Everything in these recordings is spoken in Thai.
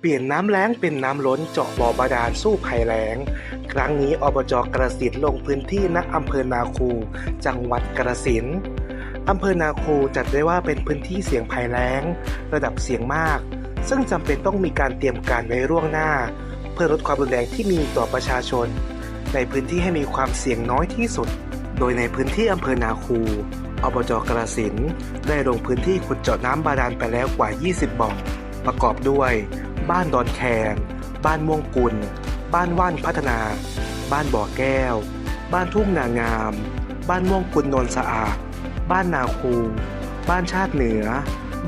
เปลี่ยนน้ำแล้งเป็นน้ำล้นเจาะบ่อบาดาลสู้ภัยแล้ง ครั้งนี้อบจกระสินลงพื้นที่ณอำเภอนาคู จังหวัดกระสินอำเภอนาคูจัดได้ว่าเป็นพื้นที่เสี่ยงภัยแล้ง ระดับเสี่ยงมาก ซึ่งจำเป็นต้องมีการเตรียมการไว้ล่วงหน้า เพื่อลดความรุนแรงที่มีต่อประชาชน ในพื้นที่ให้มีความเสี่ยงน้อยที่สุด โดยในพื้นที่อำเภอนาคูอบจกระสินได้ลงพื้นที่ขุดเจาะน้ำบาดาลไปแล้วกว่า 20 บ่อประกอบด้วย บ้านดอนแคนบ้านม่วงกุล บ้านว่านพัฒนา บ้านบ่อแก้ว บ้านทุ่งนางาม บ้านม่วงกุลนนสะอาด บ้านนาคูบ้านชาติเหนือ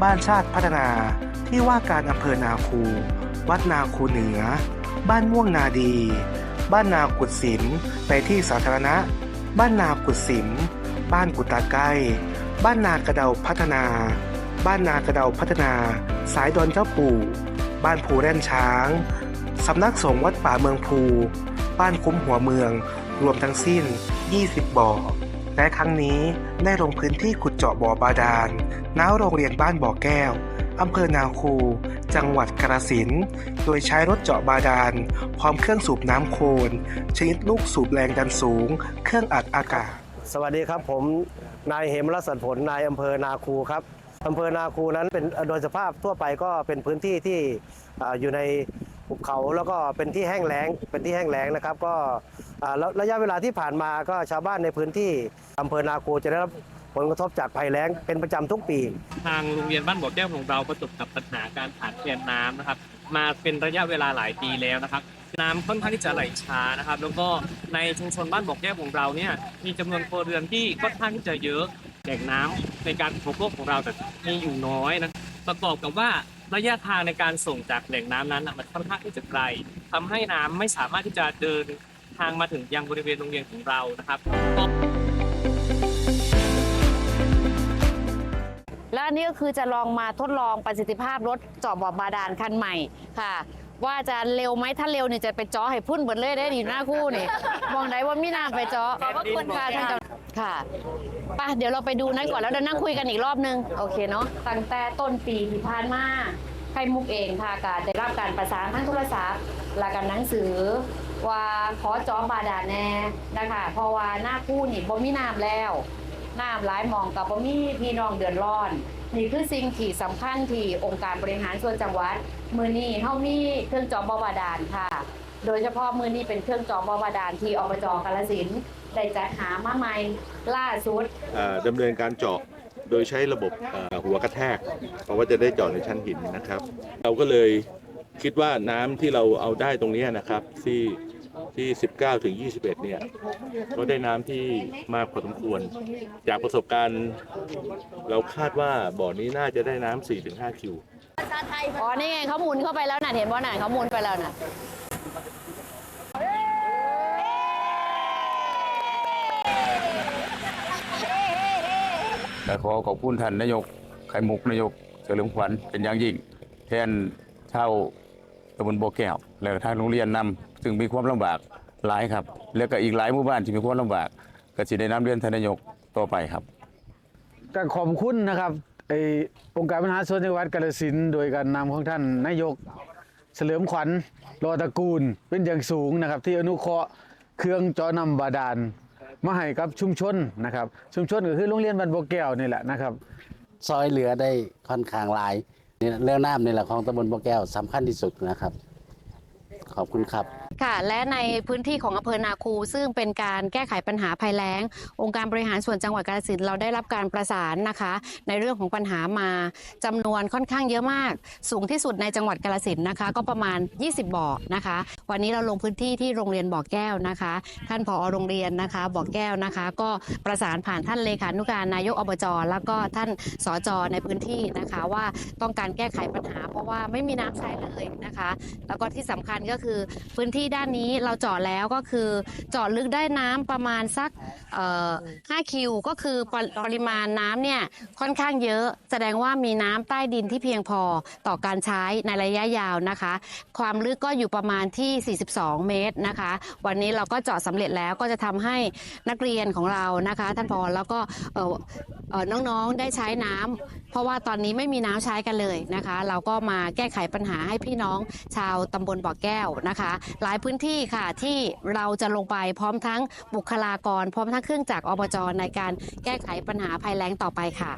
บ้านชาติพัฒนา ที่ว่าการอำเภอนาคู วัดนาคูเหนือ บ้านม่วงนาดี บ้านนากุดสิมในที่สาธารณะ บ้านนากุดสิม บ้านกุตาใกล้บ้านนากระเดาพัฒนา บ้านนากระเดาพัฒนา สายดอนเจ้าปู่ บ้านภูแร่นช้าง สำนักสงฆ์วัดป่าเมืองภู บ้านคุ้มหัวเมือง รวมทั้งสิ้น 20 บ่อ และครั้งนี้ได้ลงพื้นที่ขุดเจาะบ่อบาดาลณโรงเรียนบ้านบ่อแก้ว อำเภอนาคู จังหวัดกระสิน โดยใช้รถเจาะบาดาล พร้อมเครื่องสูบน้ำโคลนชนิดลูกสูบแรงดันสูง เครื่องอัดอากาศ สวัสดีครับผม นายเหมรัศนผลนายอำเภอนาคูครับ อำเภอนาคูนั้นเป็นโดยสภาพทั่วไปก็เป็นพื้นที่ที่อยู่ในภูเขาแล้วก็เป็นที่แห้งแล้งเป็นที่แห้งแล้งนะครับ ก็ระยะเวลาที่ผ่านมาก็ชาวบ้านในพื้นที่อำเภอนาคูจะได้รับผลกระทบจากภัยแล้งเป็นประจำทุกปี ทางโรงเรียนบ้านบ่อแก้วของเราประสบกับปัญหาการขาดแคลนน้ำนะครับ มาเป็นระยะเวลาหลายปีแล้วนะครับ น้ำค่อนข้างที่จะไหลช้านะครับ แล้วก็ในชุมชนบ้านบ่อแก้วของเราเนี่ยมีจำนวนครัวเรือนที่ค่อนข้างที่จะเยอะ ล่งน้ำในการอุปโภคของเราแต่มีอยู่น้อยนะประกอบกับว่าระยะทางในการส่งจากแหล่งน้ำนั้นมันค่อนข้างที่จะไกลทำให้น้ำไม่สามารถที่จะเดินทางมาถึงยังบริเวณโรงเรียนของเรานะครับและอันนี้ก็คือจะลองมาทดลองประสิทธิภาพรถจาะบ่อบาดาลคันใหม่ค่ะ ว่าจะเร็วไหมถ้าเร็วเนี่ยจะไปเจาะให้พุ่นเบิดเลยได้ดีหน้าคู่นี่มองไหนว่ามีน้ำไปเจาะขอบพระคุณค่ะค่ะท่านเจ้าค่ะไป่ะเดี๋ยวเราไปดูนั้นก่อนแล้วเดี๋ยวนั่งคุยกันอีกรอบนึงโอเคเนาะตั้งแต่ต้นปีที่ผ่านมาไข่มุกเองค่ะก็ได้รับการประสานทั้งโทรศัพท์และกันหนังสือ ว่าขอจองบาดาลแน่นะคะเพราะว่าหน้าคู่นี่บ่มีน้ำแล้ว น้ำหลายหมองกับบ่มีพี่น้องเดือดร้อน นี่คือสิ่งที่สำคัญที่องค์การบริหารส่วนจังหวัด มือนี้เฮามีเครื่องจอมบาดาลค่ะ โดยเฉพาะมือนี้เป็นเครื่องจอมบาดาลที่อบจกาฬสินธุ์ได้จัดหามาใหม่ล่าสุด เอ่อดำเนินการเจาะโดยใช้ระบบเอ่อหัวกระแทก เพราะว่าจะได้เจาะในชั้นหินนะครับ เราก็เลยคิดว่าน้ำที่เราเอาได้ตรงเนี้ยนะครับ ที่ ที่ 19 ถึง 21 เนี่ย ก็ได้น้ำที่มากพอสมควร จากประสบการณ์ เราคาดว่าบ่อนี้น่าจะได้น้ำ4ถึง5คิว อ๋อ นี่ไงเขาหมุนเข้าไปแล้วน่ะ เห็นว่าน่ะเขาหมุนไปแล้วน่ะแต่ขอขอบคุณท่านนายก ไข่มุกนายก เฉลิมขวัญเป็นอย่างยิ่ง แทนชาวตำบลบ่อแก้วและทางโรงเรียนนำซึ่งมีความลำบากหลายครับ แล้วก็อีกหลายหมู่บ้านที่มีความลำบากก็สิได้นำเรียนท่านนายกต่อไปครับการขอบคุณนะครับไอองค์การบริหารส่วนจังหวัดกาฬสินธุ์โดยการนำของท่านนายก เฉลิมขวัญรอตระกูลเป็นอย่างสูงนะครับ ที่อนุเคราะห์เครื่องเจาะนำบาดาลมาให้กับชุมชนนะครับ ชุมชนก็คือโรงเรียนบ้านบ่อแก้วนี่แหละนะครับ ซอยเหลือได้ค่อนข้างหลาย นี่เรื่องน้ำนี่แหละของตำบลบ่อแก้วสำคัญที่สุดนะครับ ขอบคุณครับ ค่ะ และในพื้นที่ของอำเภอนาคู ซึ่งเป็นการแก้ไขปัญหาภัยแล้ง องค์การบริหารส่วนจังหวัดกาฬสินธุ์เราได้รับการประสานนะคะ ในเรื่องของปัญหามาจำนวนค่อนข้างเยอะมาก สูงที่สุดในจังหวัดกาฬสินธุ์นะคะ ก็ประมาณ 20 บ่อนะคะ วันนี้เราลงพื้นที่ที่โรงเรียนบ่อแก้วนะคะ ท่านผอโรงเรียนนะคะบ่อแก้วนะคะ ก็ประสานผ่านท่านเลขานุการนายกอบจแล้วก็ท่านสจในพื้นที่นะคะว่าต้องการแก้ไขปัญหา เพราะว่าไม่มีน้ำใช้เลยนะคะ แล้วก็ที่สำคัญก็คือพื้นที่ด้านนี้เราเจาะแล้วก็คือเจาะลึกได้น้ำประมาณสักเอ่อ5คิว ก็คือปริปริมาณน้ำเนี่ยค่อนข้างเยอะ แสดงว่ามีน้ำใต้ดินที่เพียงพอต่อการใช้ในระยะยาวนะคะ ความลึกก็อยู่ประมาณที่ 42 เมตรนะคะ วันนี้เราก็เจาะสำเร็จแล้วก็จะทำให้นักเรียนของเรานะคะ ท่านพอแล้วก็เอ่อเอ่อน้องๆได้ใช้น้ำเพราะว่าตอนนี้ไม่มีน้ำใช้กันเลยนะคะ เราก็มาแก้ไขปัญหาให้พี่น้องชาวตำบลบ่อแก้วนะคะ หลายพื้นที่ค่ะที่เราจะลงไปพร้อมทั้งบุคลากร พร้อมทั้งเครื่องจักรอบจในการแก้ไขปัญหาภัยแล้งต่อไปค่ะ